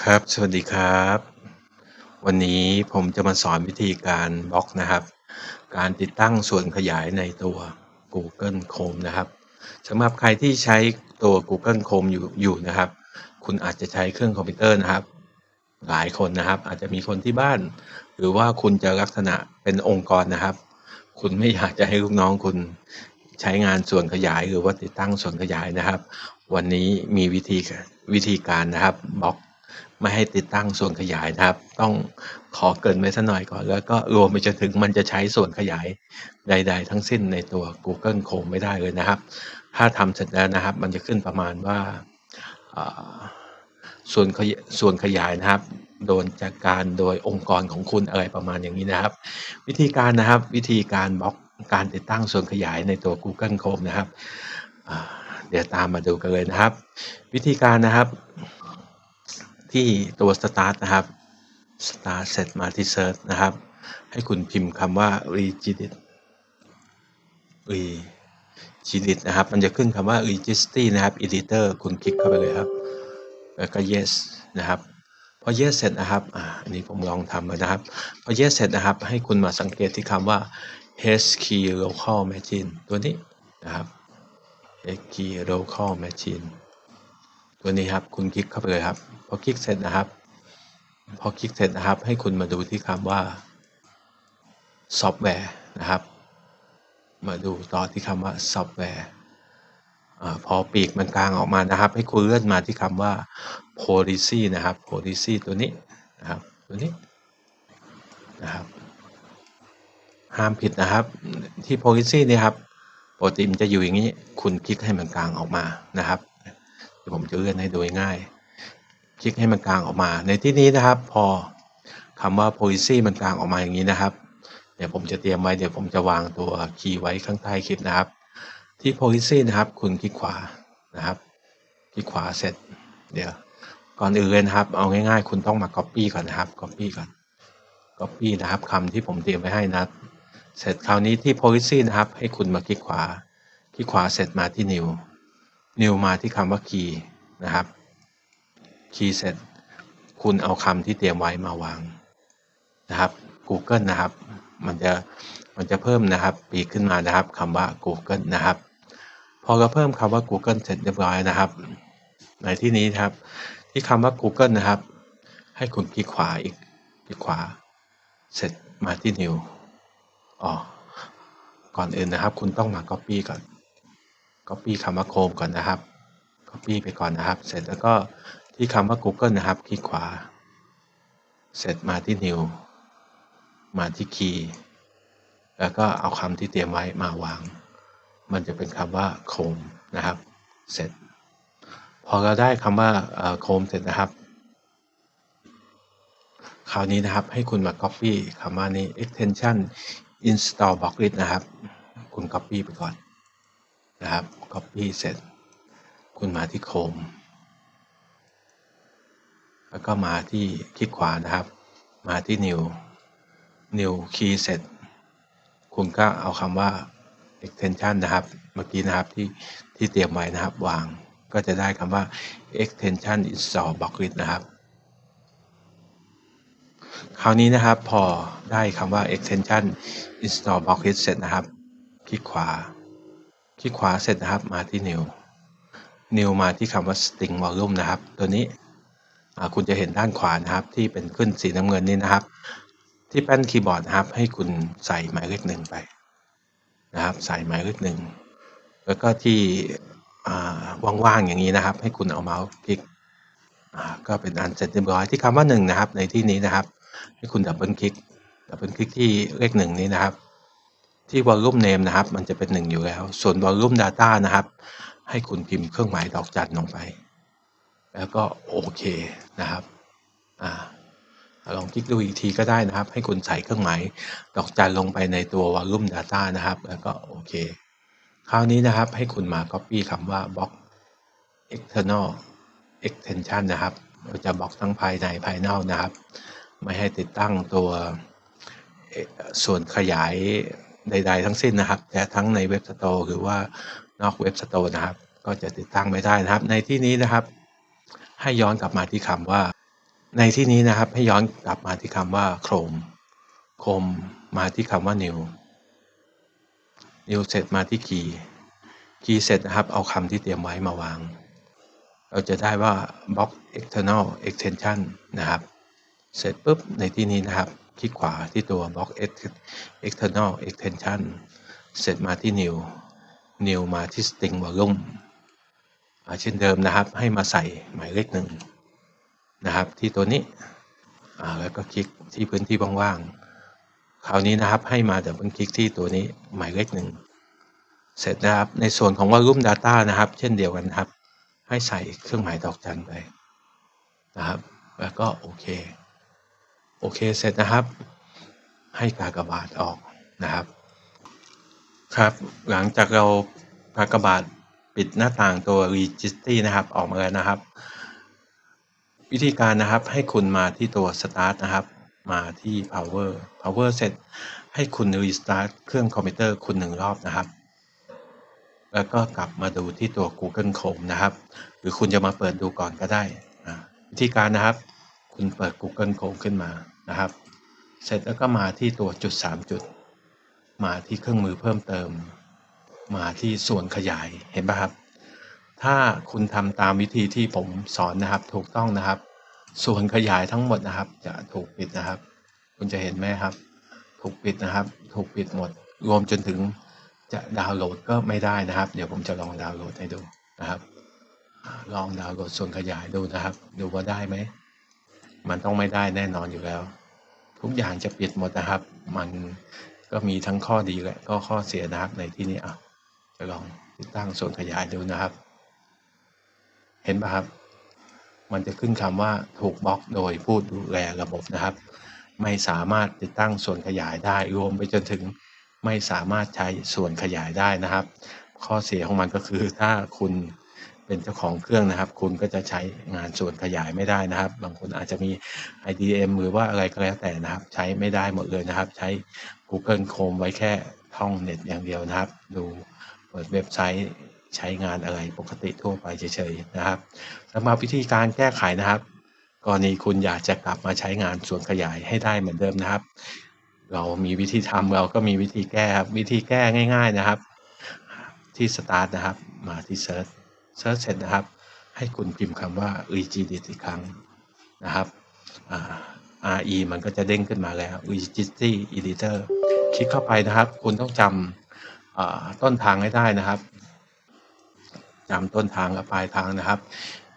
ครับ สวัสดีครับ วันนี้ผมจะมาสอนวิธีการบล็อกนะครับ การติดตั้งส่วนขยายในตัว Google Chrome นะครับสำหรับใครที่ใช้ตัว Google Chrome อยู่อยู่นะครับ คุณอาจจะใช้เครื่องคอมพิวเตอร์นะครับ หลายคนนะครับ อาจจะมีคนที่บ้าน หรือว่าคุณจะลักษณะเป็นองค์กรนะครับ คุณไม่อยากจะให้ลูกน้องคุณใช้งานส่วนขยายหรือว่าติดตั้งส่วนขยายนะครับ วันนี้มีวิธีวิธีการนะครับบล็อก ไม่ให้ติดตั้งส่วนขยายนะครับ ต้องขอเกินไว้สักหน่อยก่อน แล้วก็รวมไปจนถึงมันจะใช้ส่วนขยายใด ๆ ทั้งสิ้นในตัว Google Chrome ไม่ได้เลยนะครับ ถ้าทำเสร็จแล้วนะครับ มันจะขึ้นประมาณว่าส่วนขยส่วนขยายนะครับ โดนจากการโดยองค์กรของคุณอะไรประมาณอย่างนี้นะครับ วิธีการนะครับวิธีการบล็อกการติดตั้งส่วนขยายในตัว Google Chrome นะครับ เดี๋ยวตามมาดูกันเลยนะครับ วิธีการนะครับ ที่ตัว start นะครับ start เสร็จมาที่ search นะครับ ให้คุณพิมพ์คำว่า regedit regedit นะครับ มันจะขึ้นคำว่า registry นะครับ editor คุณคลิกเข้าไปเลยครับ แล้วก็ yes นะครับพอ yes เสร็จนะครับอ่าอันนี้ผมลองทำมานะครับ พอ yes เสร็จนะครับ ให้คุณมาสังเกตที่คำว่า h key local machine ตัวนี้นะครับ h key local machine ตัวนี้ครับ คุณคลิกเข้าไปเลยครับ อคลิกเสร็จนะครับ พอคลิกเสร็จนะครับ ให้คุณมาดูที่คำว่าซอฟต์แวร์นะครับ มาดูต่อที่คำว่าซอฟต์แวร์พอปีกมันกลางออกมานะครับ ให้คุณเลื่อนมาที่คำว่า policy นะครับ policy ตัวนี้นะครับตัวนี้นะครับห้ามผิดนะครับที่ policy นี่ครับปกติมันจะอยู่อย่างนี้ คุณคลิกให้มันกลางออกมานะครับ ผมจะเลื่อนให้ดูง่าย คลิกให้มันกลางออกมา ในที่นี้นะครับ พอคำว่า policy มันกลางออกมาอย่างนี้นะครับ เดี๋ยวผมจะเตรียมไว้เดี๋ยวผมจะวางตัวคีย์ไว้ข้างใต้คลิปนะครับ ที่ policy นะครับ คุณคลิกขวานะครับ คลิกขวาเสร็จ เดี๋ยวก่อนอื่นนะครับ เอาง่ายๆ คุณต้องมา copy ก่อนนะครับ copy ก่อน copy นะครับคำที่ผมเตรียมไว้ให้นะครับเสร็จคราวนี้ที่ policy นะครับ ให้คุณมาคลิกขวา คลิกขวาเสร็จมาที่ new new มาที่คำว่า key นะครับ key เสร็จ คุณเอาคำที่เตรียมไว้มาวางนะครับ Google นะครับ มันจะมันจะเพิ่มนะครับ ปีกขึ้นมานะครับคำว่า Google นะครับ พอเราเพิ่มคำว่า Google เสร็จเรียบร้อยนะครับ ในที่นี้นะครับ ที่คำว่า Google นะครับ ให้คุณคลิกขวาอีกคลิกขวา เสร็จมาที่ new อ๋อก่อนอื่นนะครับ คุณต้องมา copy ก่อน copy คำว่า Chrome ก่อนนะครับ copy ไปก่อนนะครับ เสร็จแล้วก็ ที่คำว่า Google นะครับ คลิกขวา เสร็จมาที่ new มาที่ key แล้วก็เอาคำที่เตรียมไว้มาวาง มันจะเป็นคำว่า Chrome นะครับ เสร็จ พอเราได้คำว่า Chrome เสร็จนะครับ คราวนี้นะครับให้คุณมา copy คำว่านี้ extension install blocklet นะครับ คุณ copy ไปก่อนนะครับ copy เสร็จ คุณมาที่ Chrome แล้วก็มาที่คลิกขวานะครับ มาที่ new new key เสร็จคุณก็เอาคำว่า extension นะครับ เมื่อกี้นะครับที่ที่เตรียมไว้นะครับวาง ก็จะได้คำว่า extension install blocklet นะครับ คราวนี้นะครับพอได้คำว่า extension install blocklet เสร็จนะครับ คลิกขวา คลิกขวาเสร็จนะครับมาที่ new new มาที่คำว่า string volume นะครับ ตัวนี้ คุณจะเห็นด้านขวานะครับที่เป็นขึ้นสีน้ำเงินนี่นะครับ ที่แป้นคีย์บอร์ดนะครับ ให้คุณใส่หมายเลขหนึ่งไปนะครับ ใส่หมายเลขหนึ่งแล้วก็ที่ว่างๆอย่างนี้นะครับ ให้คุณเอาเมาส์คลิกก็เป็นอันเสร็จเรียบร้อยที่คำว่าหนึ่งนะครับในที่นี้นะครับ ให้คุณดับเบิลคลิกดับเบิลคลิกที่เลขหนึ่งนี้นะครับ ที่ volume name นะครับ มันจะเป็นหนึ่งอยู่แล้ว ส่วน volume data นะครับ ให้คุณพิมพ์เครื่องหมายดอกจันลงไป แล้วก็โอเคนะครับอ่าลองคลิกดูอีกทีก็ได้นะครับ ให้คุณใส่เครื่องหมายดอกจันลงไปในตัว volume data นะครับ แล้วก็โอเค คราวนี้นะครับให้คุณมา copy คำว่า box external extension นะครับเราจะบอกทั้งภายในภายนอกนะครับ ไม่ให้ติดตั้งตัวส่วนขยายใด ๆ ทั้งสิ้นนะครับ แต่ทั้งในเว็บสโตร์หรือว่านอกเว็บสโตร์นะครับ ก็จะติดตั้งไม่ได้นะครับ ในที่นี้นะครับ ให้ย้อนกลับมาที่คำว่า ในที่นี้นะครับให้ย้อนกลับมาที่คำว่า Chrome Chrome มาที่คำว่า New New เสร็จมาที่ Key Key เสร็จนะครับเอาคำที่เตรียมไว้มาวาง เราจะได้ว่า Box External Extension นะครับ เสร็จปุ๊บในที่นี้นะครับ คลิกขวาที่ตัว Box External Extension เสร็จมาที่ New New มาที่ String Volume เช่นเดิมนะครับ ให้มาใส่หมายเลขหนึ่งนะครับ ที่ตัวนี้แล้วก็คลิกที่พื้นที่ว่างๆคราวนี้นะครับให้มาดับเบิลคลิกที่ตัวนี้หมายเลขหนึ่งเสร็จนะครับในส่วนของ Volume Data นะครับ เช่นเดียวกันครับ ให้ใส่เครื่องหมายดอกจันไปนะครับ แล้วก็โอเคโอเคเสร็จนะครับ ให้กากบาทออกนะครับ ครับ หลังจากเรากากบาท ปิดหน้าต่างตัว Registry นะครับ ออกมาแล้วนะครับ วิธีการนะครับให้คุณมาที่ตัว Start นะครับ มาที่ Power Power เสร็จ ให้คุณ Restart เครื่องคอมพิวเตอร์คุณหนึ่งรอบนะครับ แล้วก็กลับมาดูที่ตัว Google Chrome นะครับ หรือคุณจะมาเปิดดูก่อนก็ได้วิธีการนะครับ คุณเปิด Google Chrome ขึ้นมานะครับ เสร็จแล้วก็มาที่ตัวจุด 3 จุด มาที่เครื่องมือเพิ่มเติม มาที่ส่วนขยายเห็นปะครับ ถ้าคุณทำตามวิธีที่ผมสอนนะครับถูกต้องนะครับ ส่วนขยายทั้งหมดนะครับ จะถูกปิดนะครับ คุณจะเห็นไหมครับ ถูกปิดนะครับ ถูกปิดหมด รวมจนถึงจะดาวน์โหลดก็ไม่ได้นะครับ เดี๋ยวผมจะลองดาวน์โหลดให้ดูนะครับ ลองดาวน์โหลดส่วนขยายดูนะครับ ดูว่าได้ไหม มันต้องไม่ได้แน่นอนอยู่แล้ว ทุกอย่างจะปิดหมดนะครับ มันก็มีทั้งข้อดีและก็ข้อเสียนะครับในที่นี้อะจะ ลองติดตั้งส่วนขยายดูนะครับ เห็นปะครับ มันจะขึ้นคำว่าถูกบล็อกโดยผู้ดูแลระบบนะครับ ไม่สามารถติดตั้งส่วนขยายได้รวมไปจนถึงไม่สามารถใช้ส่วนขยายได้นะครับ ข้อเสียของมันก็คือถ้าคุณเป็นเจ้าของเครื่องนะครับ คุณก็จะใช้งานส่วนขยายไม่ได้นะครับ บางคนอาจจะมี IDM หรือว่าอะไรก็แล้วแต่นะครับ ใช้ไม่ได้หมดเลยนะครับ ใช้ Google Chrome ไว้แค่ท่องเน็ตอย่างเดียวนะครับ ดู เปิดเว็บไซต์ใช้งานอะไรปกติทั่วไปเฉยๆนะครับสำหรับวิธีการแก้ไขนะครับ กรณีคุณอยากจะกลับมาใช้งานส่วนขยายให้ได้เหมือนเดิมนะครับ เรามีวิธีทำเราก็มีวิธีแก้ครับวิธีแก้ง่าย ๆนะครับ ที่ Start นะครับ มาที่ Search เซิร์ชเสร็จนะครับ ให้คุณพิมพ์คำว่า regedit อีกครั้งนะครับ re มันก็จะเด้งขึ้นมาแล้ว registry editor คลิกเข้าไปนะครับ คุณต้องจำ ต้นทางให้ได้นะครับจำต้นทางกับปลายทางนะครับ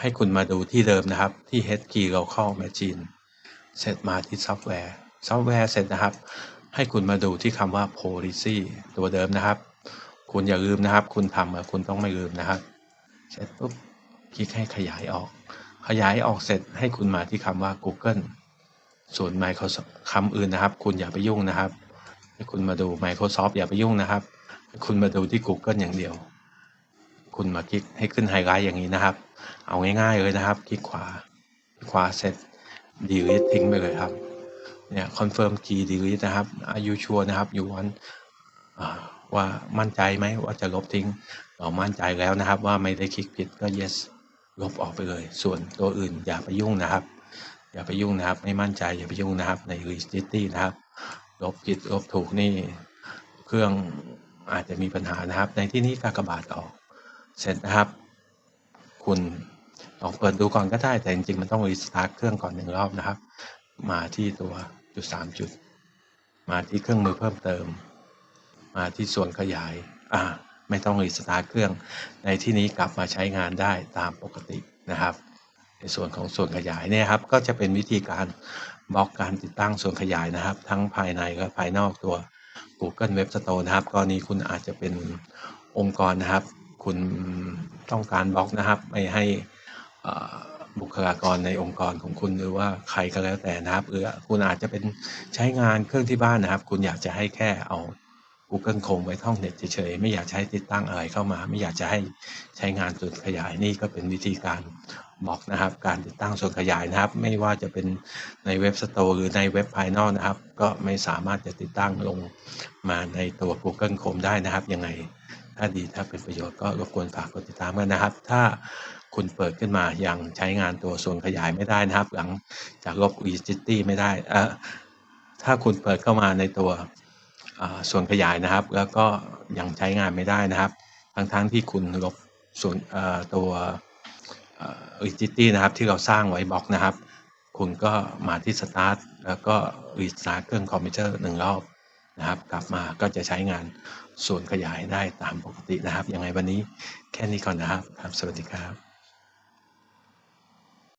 ให้คุณมาดูที่เดิมนะครับที่ h key local machine เสร็จมาที่ซอฟต์แวร์ซอฟต์แวร์เสร็จนะครับ ให้คุณมาดูที่คำว่า policy ตัวเดิมนะครับ คุณอย่าลืมนะครับ คุณทำคุณต้องไม่ลืมนะครับ เสร็จปุ๊บคลิกให้ขยายออก ขยายออกเสร็จให้คุณมาที่คำว่า Google ส่วน Microsoft คำอื่นนะครับ คุณอย่าไปยุ่งนะครับ ให้คุณมาดู Microsoft อย่าไปยุ่งนะครับ คุณมาดูที่ Google อย่างเดียว คุณมาคลิกให้ขึ้นไฮไลท์อย่างนี้นะครับ เอาง่ายๆเลยนะครับ คลิกขวาคลิกขวาเสร็จ delete ทิ้งไปเลยครับ เนี่ย confirm key delete นะครับ are you sure นะครับ you want ว่ามั่นใจไหมว่าจะลบทิ้ง เรามั่นใจแล้วนะครับ ว่าไม่ได้คลิกผิดก็ yes ลบออกไปเลย ส่วนตัวอื่นอย่าไปยุ่งนะครับ อย่าไปยุ่งนะครับ ไม่มั่นใจอย่าไปยุ่งนะครับใน registry นะครับ ลบผิดลบถูกนี่ เครื่อง อาจจะมีปัญหานะครับ ในที่นี้กากบาทออกเสร็จนะครับ คุณลองเปิดดูก่อนก็ได้ แต่จริงๆ มันต้องรีสตาร์ทเครื่องก่อนหนึ่งรอบนะครับ มาที่ตัวจุดสามจุด มาที่เครื่องมือเพิ่มเติม มาที่ส่วนขยาย อ่า ไม่ต้องรีสตาร์ทเครื่อง ในที่นี้กลับมาใช้งานได้ตามปกตินะครับ ในส่วนของส่วนขยายเนี่ยครับ ก็จะเป็นวิธีการบล็อกการติดตั้งส่วนขยายนะครับ ทั้งภายในและภายนอกตัว Google Web Store นะครับ กรณีคุณอาจจะเป็นองค์กรนะครับ คุณต้องการบล็อกนะครับ ไม่ให้บุคลากรในองค์กรของคุณหรือว่าใครก็แล้วแต่นะครับหรือคุณอาจจะเป็นใช้งานเครื่องที่บ้านนะครับ คุณอยากจะให้แค่เอา Google Chrome ไว้ท่องเน็ตเฉยๆไม่อยากใช้ติดตั้งอะไรเข้ามา ไม่อยากจะให้ใช้งานส่วนขยายนี่ก็เป็นวิธีการบอกนะครับ การติดตั้งส่วนขยายนะครับ ไม่ว่าจะเป็นในเว็บสโตร์หรือในเว็บภายนอกนะครับ ก็ไม่สามารถจะติดตั้งลงมาในตัว Google Chrome ได้นะครับ ยังไง ถ้าดีถ้าเป็นประโยชน์ก็รบกวนฝากกดติดตามกันนะครับ ถ้าคุณเปิดขึ้นมายังใช้งานตัวส่วนขยายไม่ได้นะครับ หลังจากลบ rigidity ไม่ได้เอ่อถ้าคุณเปิดเข้ามาในตัว ส่วนขยายนะครับ แล้วก็ยังใช้งานไม่ได้นะครับ ทั้งๆทที่คุณลบส่วนตัว rigidity นะครับที่เราสร้างไว้บล็อกนะครับ คุณก็มาที่ start แล้วก็ restart เครื่องคอมพิวเตอร์หนึ่งรอบนะครับ กลับมาก็จะใช้งานส่วนขยายได้ตามปกตินะครับ ยังไงวันนี้แค่นี้ก่อนนะครับครับ สวัสดีครับ